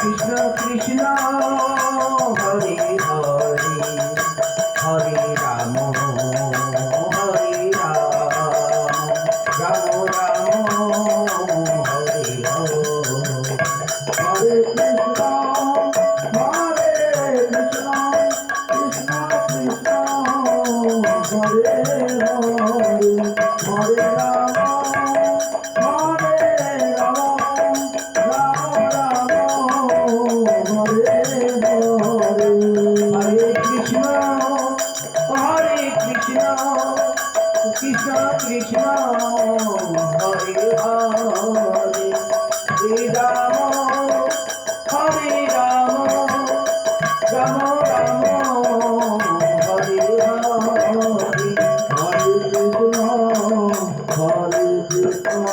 Krishna Krishna. Hare Krishna Krishna Krishna, Hare Hare. Shri Ram, Hare Ram Ram Ram, Hare Hare. Hare Krishna Hare Krishna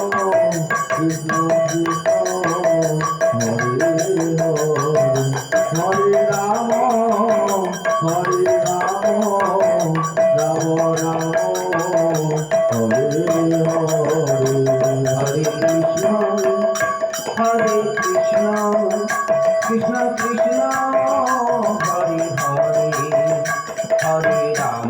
Krishna Krishna. Hare Ram,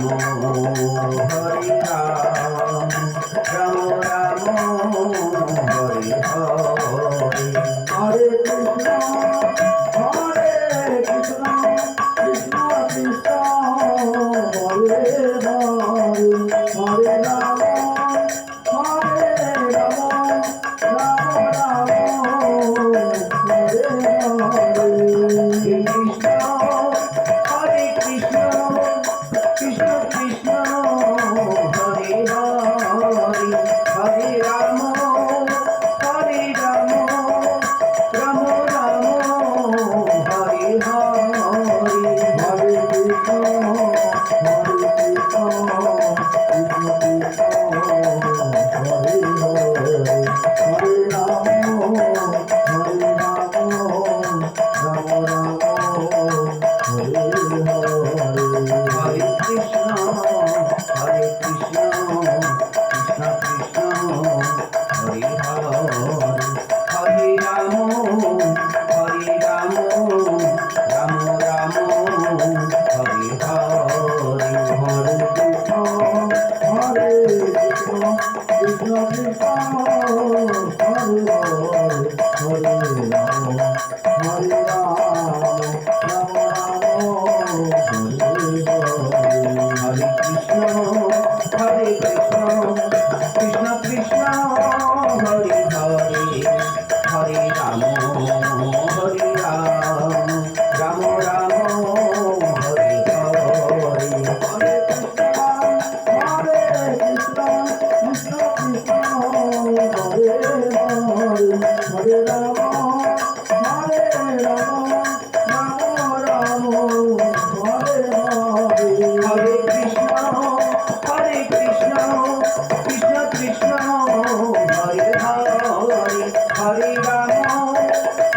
Ram Ram, Hare Hare. 오, 오, 오, 오,